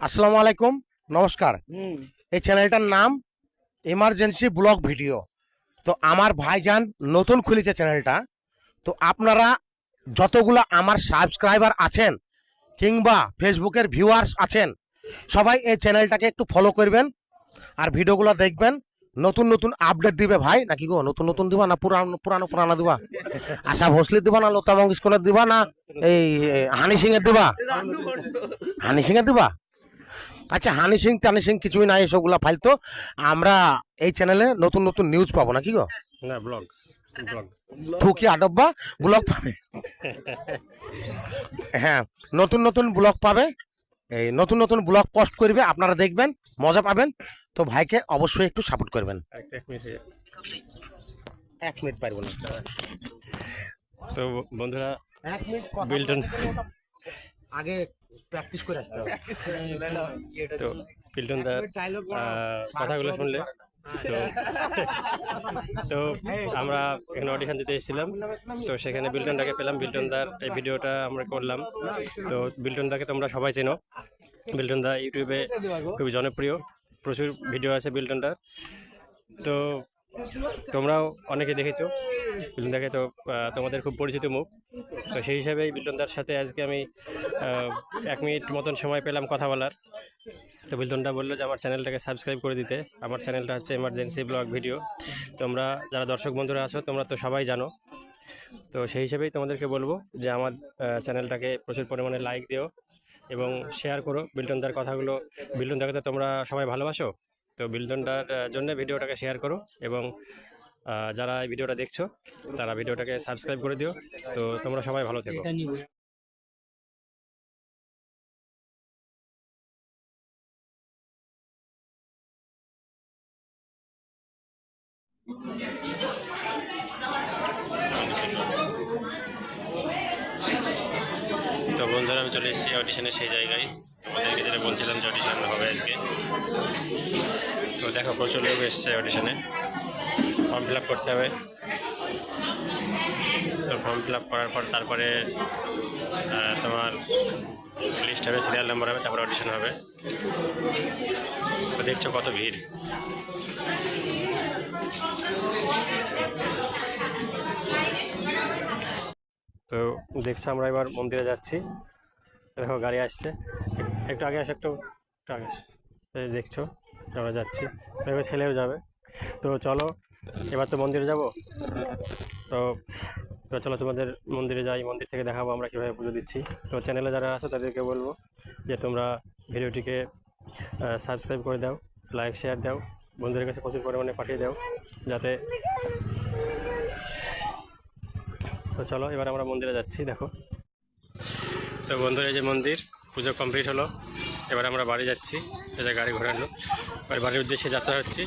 আসসালামু আলাইকুম নমস্কার। এই চ্যানেলটার নাম এমার্জেন্সি ব্লগ ভিডিও তো আমার ভাইজান নতুন খুলেছে চ্যানেলটা। তো আপনারা যতগুলো আমার সাবস্ক্রাইবার আছেন কিংবা ফেসবুকের ভিউয়ার্স আছেন সবাই এই চ্যানেলটাকে একটু ফলো করবেন আর ভিডিওগুলো দেখবেন। নতুন নতুন আপডেট দিবে ভাই? নাকি গো নতুন নতুন দিবা না পুরানো পুরানো পুরানো দিবা? আশা ভোসলে দিবা না লতা মঙ্গেশকরের দিবা না এই হানি সিং এর দিবা? হানি সিং এর দিবা? আচ্ছা হানি সিং টানি সিং কিছুই নাই এসবগুলা ফালতো। আমরা এই চ্যানেলে নতুন নতুন নিউজ পাবো নাকি গো? না ব্লগ ব্লগ থুকি আডব্বা ব্লগ পাবে? হ্যাঁ নতুন নতুন ব্লগ পাবে। এই নতুন নতুন ব্লগ পোস্ট করবে আপনারা দেখবেন মজা পাবেন। তো ভাইকে অবশ্যই একটু সাপোর্ট করবেন। এক মিনিট পারব এক মিনিট পারব না। তো বন্ধুরা এক মিনিট বিল্টন আগে প্র্যাকটিস করে আসতে হবে। তো বিল্টন দা কথাগুলো শুনলে তো আমরা এখানে অডিশন দিতে এসেছিলাম। তো সেখানে বিল্টনদাকে পেলাম। বিল্টন দার এই ভিডিওটা আমরা করলাম। তো বিল্টন দাকে তোমরা সবাই চেনো। বিল্টন দা ইউটিউবে খুবই জনপ্রিয়। প্রচুর ভিডিও আছে বিল্টন দার। তো তোমরাও অনেকে দেখেছ। বিল্টন দাকে তো তোমাদের খুব পরিচিত মুখ। তো সেই হিসাবেই বিল্টন দার সাথে আজকে আমি এক মিনিট মতন সময় পেলাম কথা বলার। তো বিল্টনটা বলল যে আমার চ্যানেলটাকে সাবস্ক্রাইব করে দিতে। আমার চ্যানেলটা হচ্ছে এমার্জেন্সি ব্লগ ভিডিও তোমরা যারা দর্শক বন্ধুরা আছো, তোমরা তো সবাই জানো। তো সেই হিসেবেই তোমাদেরকে বলব যে আমার চ্যানেলটাকে প্রচুর পরিমাণে লাইক দিও এবং শেয়ার করো বিল্টনদার কথাগুলো। বিল্টনদাকে তো তোমরা সবাই ভালোবাসো। তো বিল্টনটার জন্য ভিডিওটাকে শেয়ার করো এবং যারা এই ভিডিওটা দেখছ, তারা ভিডিওটাকে সাবস্ক্রাইব করে দিও। তো তোমরা সবাই ভালো থেকো। তো বন্ধুরা, আমি চলে এসেছি অডিশনের সেই জায়গায়। ওদেরকে যেটা বলছিলাম যে অডিশন হবে আজকে। তো দেখো, প্রচুর লোক এসছে অডিশনে ফর্ম ফিল করতে হবে। তো ফর্ম ফিল করার পর তারপরে তোমার লিস্ট হবে সিরিয়াল নাম্বার হবে, তারপরে অডিশন হবে। তো দেখছ কত ভিড়। তো দেখছ আমরা এবার মন্দিরে যাচ্ছি। দেখো, গাড়ি আসছে। একটু আগে আসে, একটু একটু আগে আসো। দেখছ, আমরা যাচ্ছি। এবার ছেলেও যাবে। তো চলো, এবার তো মন্দিরে যাব? তো এবার চলো তোমাদের মন্দিরে যাই, মন্দির থেকে দেখাবো আমরা কীভাবে পুজো দিচ্ছি। তো চ্যানেলে যারা আছে, তাদেরকে বলব যে তোমরা ভিডিওটিকে সাবস্ক্রাইব করে দাও লাইক শেয়ার দাও। বন্ধুদের কাছে প্রচুর পরিমাণে পাঠিয়ে দাও, যাতে তো চলো, এবার আমরা মন্দিরে যাচ্ছি, দেখো। তো বন্ধুরা, এই যে মন্দির, পুজো কমপ্লিট হলো। এবার আমরা বাড়ি যাচ্ছি এটা গাড়ি ঘোরানো এবার বাড়ির উদ্দেশ্যে যাত্রা হচ্ছে।